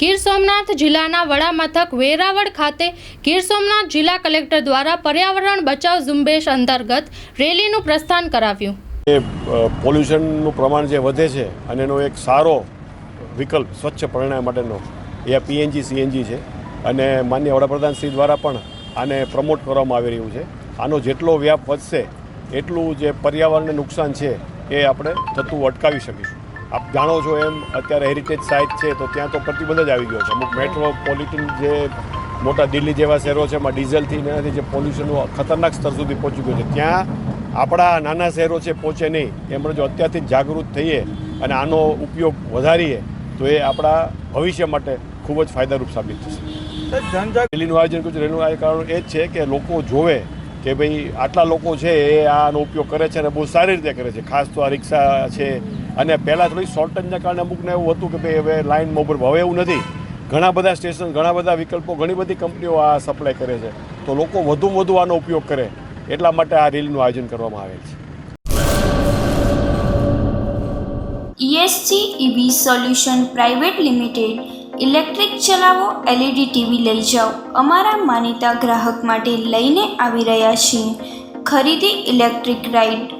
ગીર સોમનાથ જિલ્લાના વડા મથક વેરાવળ ખાતે ગીર સોમનાથ જિલ્લા કલેક્ટર દ્વારા પર્યાવરણ બચાવ ઝુંબેશ અંતર્ગત રેલીનું પ્રસ્થાન કરાવ્યું. એ પોલ્યુશનનું પ્રમાણ જે વધે છે અને એનો એક સારો વિકલ્પ સ્વચ્છ પરિણામ માટેનો એ પીએનજી સીએનજી છે. અને માન્ય વડાપ્રધાન શ્રી દ્વારા પણ આને પ્રમોટ કરવામાં આવી રહ્યું છે. આનો જેટલો વ્યાપ વધશે, એટલું જે પર્યાવરણને નુકસાન છે એ આપણે થતું અટકાવી શકીશું. આપ જાણો છો એમ અત્યારે હેરિટેજ સાઇટ છે તો ત્યાં તો પ્રતિબંધ જ આવી ગયો છે. અમુક મેટ્રોપોલિટન જે મોટા દિલ્હી જેવા શહેરો છે એમાં ડીઝલથી એનાથી જે પોલ્યુશનનું ખતરનાક સ્તર સુધી પહોંચી ગયું છે. ત્યાં આપણા નાના શહેરો છે પહોંચે નહીં. એમણે જો અત્યારથી જ જાગૃત થઈએ અને આનો ઉપયોગ વધારીએ તો એ આપણા ભવિષ્ય માટે ખૂબ જ ફાયદારૂપ સાબિત થશે. રેલીનું આયોજન કર્યું છે રેલીનું આયોજન કારણ એ જ છે કે લોકો જોવે કે ભાઈ આટલા લોકો છે એ આનો ઉપયોગ કરે છે અને બહુ સારી રીતે કરે છે. ખાસ તો આ રિક્ષા છે અને પહેલાં થોડી શોર્ટેજના કારણે અમુકને એવું હતું કે ભાઈ હવે લાઇનમાં ઉપર હવે એવું નથી. ઘણા બધા સ્ટેશન ઘણા બધા વિકલ્પો, ઘણી બધી કંપનીઓ આ સપ્લાય કરે છે. તો લોકો વધુમાં વધુ આનો ઉપયોગ કરે. એટલા માટે આ રેલીનું આયોજન કરવામાં આવેલ છે. ESG EV solution private limited electric ચલાવો એલઈડી ટીવી લઈ જાઓ. અમારા માનીતા ગ્રાહક માટે લઈને આવી રહ્યા છીએ. ખરીદી ઇલેક્ટ્રિક રાઇડ